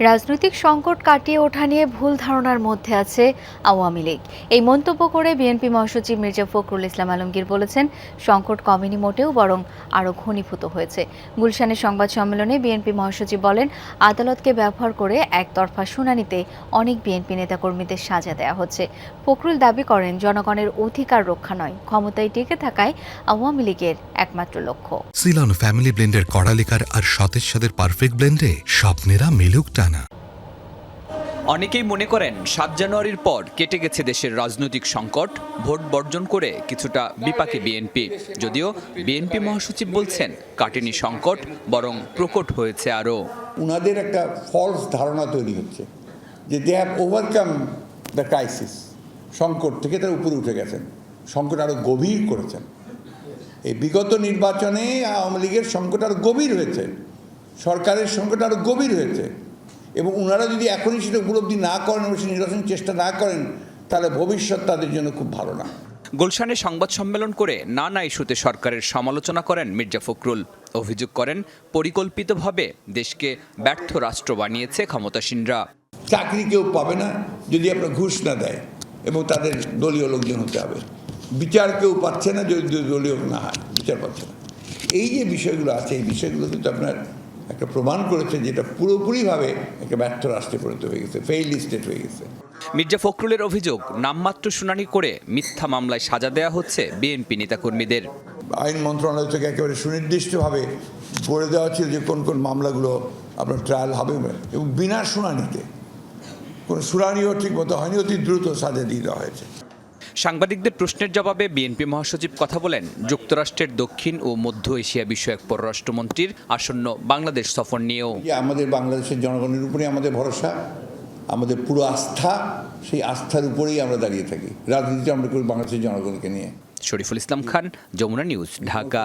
রাজনৈতিক সংকট কাটিয়ে ওঠা নিয়ে ভুল ধারণার মধ্যে আছে আওয়ামী লীগ। এই মন্তব্য করে বিএনপি মহাসচিব মির্জা ফখরুল ইসলাম আলমগীর বলেছেন, সংকট কমেনি মোটেও, বরং আরও ঘনীভূত হয়েছে। গুলশানের সংবাদ সম্মেলনে বিএনপি মহাসচিব বলেন, আদালতকে ব্যবহার করে একতরফা শুনানিতে অনেক বিএনপি নেতাকর্মীদের সাজা দেওয়া হচ্ছে। ফখরুল দাবি করেন, জনগণের অধিকার রক্ষা নয়, ক্ষমতায় টিকে থাকায় আওয়ামী লীগের একমাত্র লক্ষ্য। সিলন ফ্যামিলি ব্লেন্ডের কড়ালিকার আর সতেজ সাদের পারফেক্ট ব্লেন্ডে স্বপ্নেরা মিলুক টানা অনেকেই মনে করেন সাত জানুয়ারির পর কেটে গেছে দেশের রাজনৈতিক সংকট, ভোট বর্জন করে কিছুটা বিপাকে বিএনপি। যদিও বিএনপি মহাসচিব বলছেন, কাটেনি সংকট, বরং প্রকট হয়েছে আরও। উনাদের একটা ফলস ধারণা তৈরি হচ্ছে, যে they have overcome the crisis সংকট থেকে তারা উপরে উঠে গেছেন। সংকট আরও গভীর করেছেন। এই বিগত নির্বাচনে আওয়ামী লীগের সংকট আরও গভীর হয়েছে। সরকারের সংকট আরও গভীর হয়েছে। এবং ওনারা যদি এখনই সেটা উপলব্ধি না করেন এবং সে নির্বাচন চেষ্টা না করেন তাহলে ভবিষ্যৎ তাদের জন্য খুব ভালো না। গুলশানে সংবাদ সম্মেলন করে নানা ইস্যুতে সরকারের সমালোচনা করেন মির্জা ফখরুল। অভিযোগ করেন পরিকল্পিতভাবে দেশকে ব্যর্থ রাষ্ট্র বানিয়েছে ক্ষমতাসীনরা। চাকরি কেউ পাবে না যদি আপনার ঘুষ না দেয় এবং তাদের দলীয় লোকজন হতে হবে। বিচার কেউ পাচ্ছে না যদি দলীয় না হয় বিচার পাচ্ছে না। এই যে বিষয়গুলো আছে এই বিষয়গুলো কিন্তু আপনার একটা প্রমাণ করেছে যেটা পুরোপুরিভাবে একটা ব্যর্থ রাষ্ট্রে পরিণত হয়ে গেছে ফেইল স্টেট হয়ে গেছে। মির্জা ফখরুলের অভিযোগ নামমাত্র শুনানি করে মিথ্যা মামলায় সাজা দেওয়া হচ্ছে বিএনপি নেতাকর্মীদের। আইন মন্ত্রণালয় থেকে একেবারে সুনির্দিষ্টভাবে বলে দেওয়া ছিল যে কোন কোন মামলাগুলো আপনার ট্রায়াল হবে এবং বিনা শুনানিতে। কোনো শুনানিও ঠিক মতো হয়নি অতি দ্রুত সাজা দিয়ে দেওয়া হয়েছে। সাংবাদিকদের প্রশ্নের জবাবে বিএনপি মহাসচিব কথা বলেন যুক্তরাষ্ট্রের দক্ষিণ ও মধ্য এশিয়া বিষয়ক পররাষ্ট্রমন্ত্রীর আসন্ন বাংলাদেশ সফর নিয়েও। আমাদের বাংলাদেশের জনগণের উপরে আমাদের ভরসা আমাদের পুরো আস্থা সেই আস্থার উপরেই আমরা দাঁড়িয়ে থাকি। রাজনীতিটা আমরা করি বাংলাদেশের জনগণকে নিয়ে। শরীফুল ইসলাম খান যমুনা নিউজ ঢাকা।